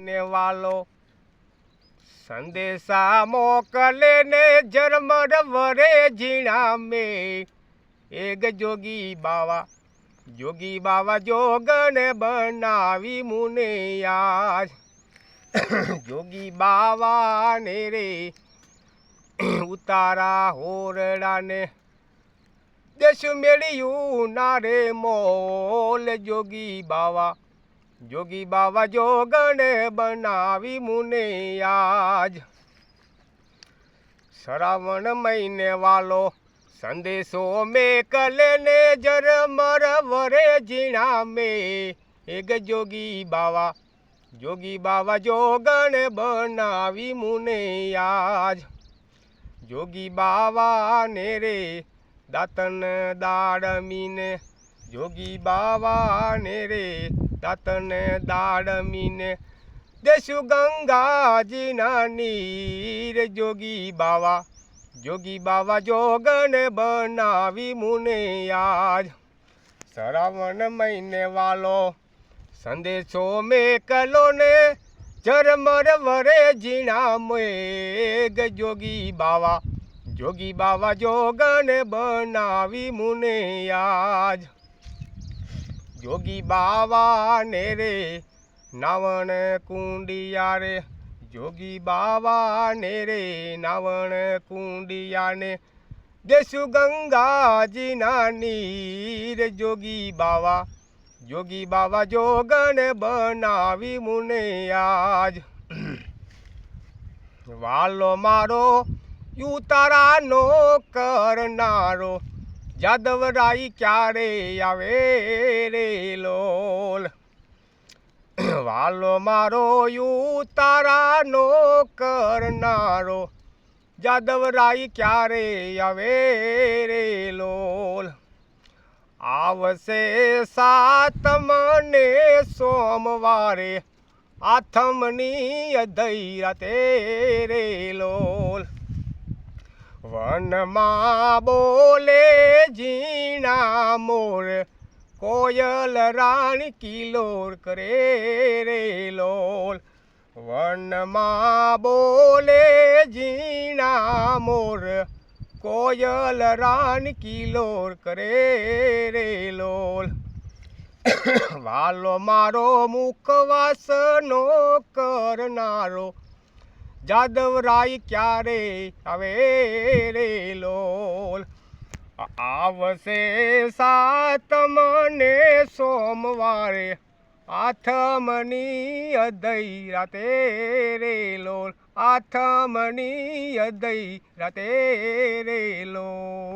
ને વાલો સંદેશા મોકલે ને જરમર વરે ઝીણા મે એક જોગી બાવા જોગી બાવા જોગને બનાવી મુને યાર જોગી બાવા ને રે, ઉતારા હોરડાને. દેશ મેળ્યું ના રે મોલ, જોગી બાવા જોગી બાવા જોગણે બનાવી મુને આજ. શ્રાવણ મહિને વાલો સંદેશો મે કલે ને જરમર વરે જીણા મે. એક જોગી બાવા જોગી બાવા જોગણે બનાવી મુને આજ. જોગી બાવા ને રે દાતન દાડમીને, જોગી બાવા ને રે દાતન દાડમીને દેશુ ગંગાજીના નીર જોગી બાવા જોગી બાવા જોગને બનાવી મુને આજ. શ્રાવણ મહિને વાલો, સંદેશો મેકલો ને, ઝરમર વરે જીણા મેઘ જોગી બાવા જોગી બાવા જોગને બનાવી મુને આજ. જોગી બાવા ને રે, નાવણ કુંડિયા રે જોગી બાવા ને રે, નાવણ કુંડિયા ને દેશુ ગંગાજીના નીર જોગી બાવા જોગી બાવા જોગણ બનાવી મુને આજ. વાલો મારો ઉતારાનો કરનારો જાદવરાઈ ક્યારે આવે રે લોલ? વાલો મારો યુ ઉતારાનો કરનારો, જાદવરાઈ ક્યારે આવે રે લોલ? આવશે સાતમને સોમવારે, આથમની અધૈરા તેરે લોલ. વનમાં બોલે ઝીણા મોર, કોયલ રાણી કિલોર કરે રે લોલ. વનમાં બોલે ઝીણા મોર, કોયલ રાણી કિલોર કરે રે લોલ. વાલો મારો મુખવાસનો કરનારો જાદવરાય ક્યારે આવે રે લોલ? આવશે સાતમ ને સોમવારે, આથમની અદઈ રાતે રે લોલ. આથમની અદઈ રાતે રે લોલ.